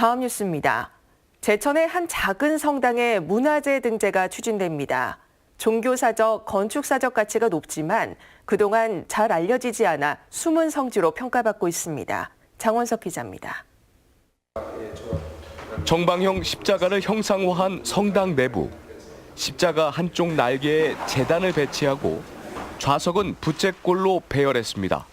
다음 뉴스입니다. 제천의 한 작은 성당에 문화재 등재가 추진됩니다. 종교사적, 건축사적 가치가 높지만 그동안 잘 알려지지 않아 숨은 성지로 평가받고 있습니다. 장원석 기자입니다. 정방형 십자가를 형상화한 성당 내부. 십자가 한쪽 날개에 재단을 배치하고 좌석은 부채꼴로 배열했습니다.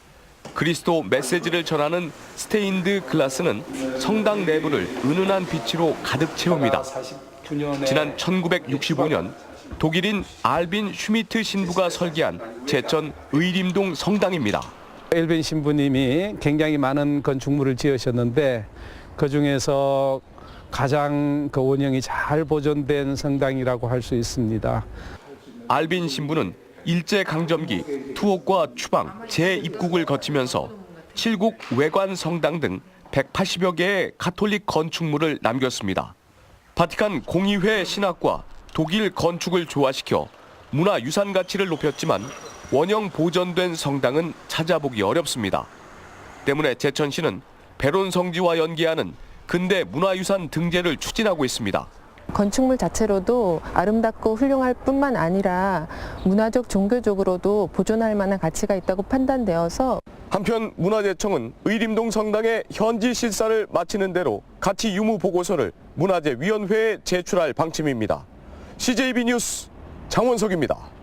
그리스도 메시지를 전하는 스테인드 글라스는 성당 내부를 은은한 빛으로 가득 채웁니다. 지난 1965년 독일인 알빈 슈미트 신부가 설계한 제천 의림동 성당입니다. 엘벤 신부님이 굉장히 많은 건축물을 지으셨는데 그 중에서 가장 그 원형이 잘 보존된 성당이라고 할 수 있습니다. 알빈 신부는 일제 강점기 투옥과 추방, 재입국을 거치면서 칠국 외관 성당 등 180여 개의 가톨릭 건축물을 남겼습니다. 바티칸 공의회 신학과 독일 건축을 조화시켜 문화 유산 가치를 높였지만 원형 보존된 성당은 찾아보기 어렵습니다. 때문에 제천시는 배론 성지와 연계하는 근대 문화유산 등재를 추진하고 있습니다. 건축물 자체로도 아름답고 훌륭할 뿐만 아니라 문화적 종교적으로도 보존할 만한 가치가 있다고 판단되어서 한편 문화재청은 의림동 성당의 현지 실사를 마치는 대로 가치 유무 보고서를 문화재위원회에 제출할 방침입니다. CJB 뉴스 장원석입니다.